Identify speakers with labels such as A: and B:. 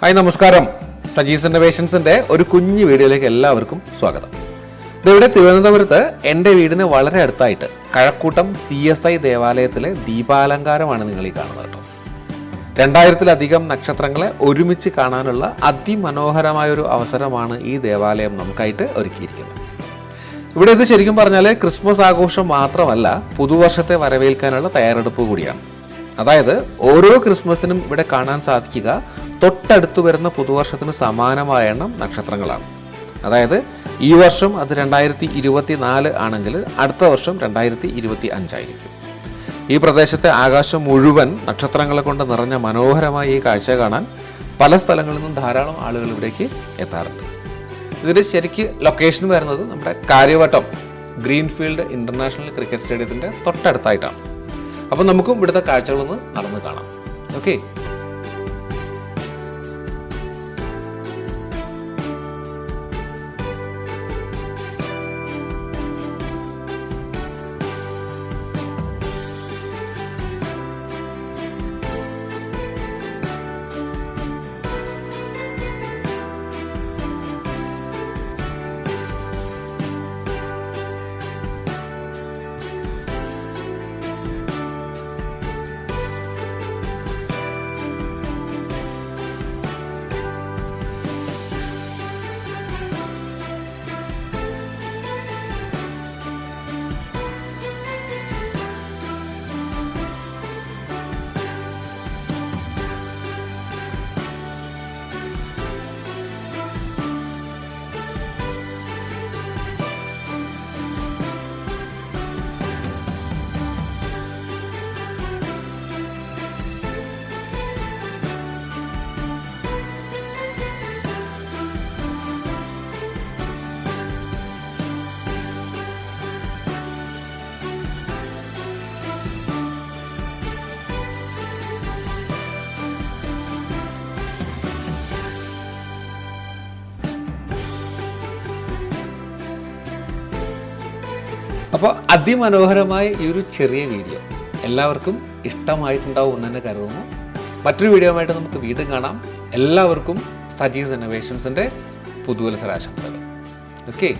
A: Hi നമസ്കാരം. സജീസ് ഇന്നോവേഷൻസിന്റെ ഒരു കുഞ്ഞു വീഡിയോയിലേക്ക് എല്ലാവർക്കും സ്വാഗതം. ഇവിടെ തിരുവനന്തപുരത്ത് എന്റെ വീടിന് വളരെ അടുത്തായിട്ട് കഴക്കൂട്ടം സി എസ് ഐ ദേവാലയത്തിലെ ദീപാലങ്കാരമാണ് നിങ്ങൾ ഈ കാണുന്നത് കേട്ടോ. രണ്ടായിരത്തിലധികം നക്ഷത്രങ്ങളെ ഒരുമിച്ച് കാണാനുള്ള അതിമനോഹരമായ ഒരു അവസരമാണ് ഈ ദേവാലയം നമുക്കായിട്ട് ഒരുക്കിയിരിക്കുന്നത്. ഇവിടെ ഇത് ശരിക്കും പറഞ്ഞാൽ ക്രിസ്മസ് ആഘോഷം മാത്രമല്ല പുതുവർഷത്തെ വരവേൽക്കാനുള്ള തയ്യാറെടുപ്പ് കൂടിയാണ്. അതായത് ഓരോ ക്രിസ്മസിനും ഇവിടെ കാണാൻ സാധിക്കുക തൊട്ടടുത്ത് വരുന്ന പുതുവർഷത്തിന് സമാനമായ എണ്ണം നക്ഷത്രങ്ങളാണ്. അതായത് ഈ വർഷം അത് രണ്ടായിരത്തി ഇരുപത്തി നാല് ആണെങ്കിൽ അടുത്ത വർഷം രണ്ടായിരത്തി ഇരുപത്തി അഞ്ചായിരിക്കും ഈ പ്രദേശത്തെ ആകാശം മുഴുവൻ നക്ഷത്രങ്ങളെ കൊണ്ട് നിറഞ്ഞ മനോഹരമായ ഈ കാഴ്ച കാണാൻ പല സ്ഥലങ്ങളിൽ നിന്നും ധാരാളം ആളുകൾ ഇവിടേക്ക് എത്താറുണ്ട്. ഇതിന്റെ ശരിക്ക് ലൊക്കേഷൻ വരുന്നത് നമ്മുടെ കാര്യവട്ടം ഗ്രീൻഫീൽഡ് ഇന്റർനാഷണൽ ക്രിക്കറ്റ് സ്റ്റേഡിയത്തിന്റെ തൊട്ടടുത്തായിട്ടാണ്. അപ്പോൾ നമുക്കും ഇവിടുത്തെ കാഴ്ചകളൊന്ന് നടന്ന് കാണാം. ഓക്കെ അപ്പോൾ അതിമനോഹരമായ ഈ ഒരു ചെറിയ വീഡിയോ എല്ലാവർക്കും ഇഷ്ടമായിട്ടുണ്ടാവും എന്ന് തന്നെ കരുതുന്നു. മറ്റൊരു വീഡിയോ ആയിട്ട് നമുക്ക് വീണ്ടും കാണാം. എല്ലാവർക്കും സജീസ് ഇന്നോവേഷൻസിന്റെ പുതുവത്സരാശംസകൾ. ഓക്കെ